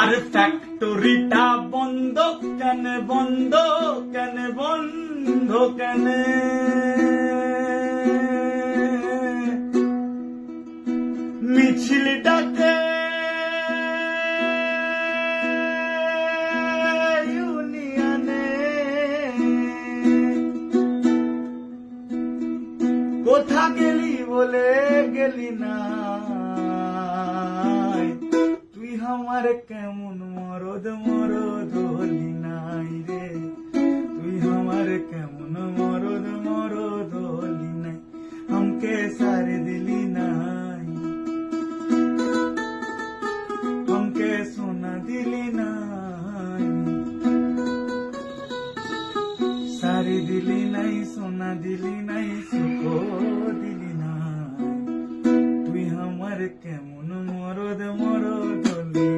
আর ফ্যাক্টরিটা বন্ধ, কেন বন্ধ কেন বন্ধ, কেন? মিছিল ডাকে ইউনিয়নে কোথা গেলি বলে গেলি না? আমার কেমন মরদ মরদ হলি নাই রে। তুই আমার কেমন মরদ মরদলি নাই আমকে সারে দিলি নাই। আমকে সোনা দিলি নাই সারে দিলি নাই সোনা দিলি নাই সুখ দিলি নাই তুই আমার কেমন মরদ মরদ হলি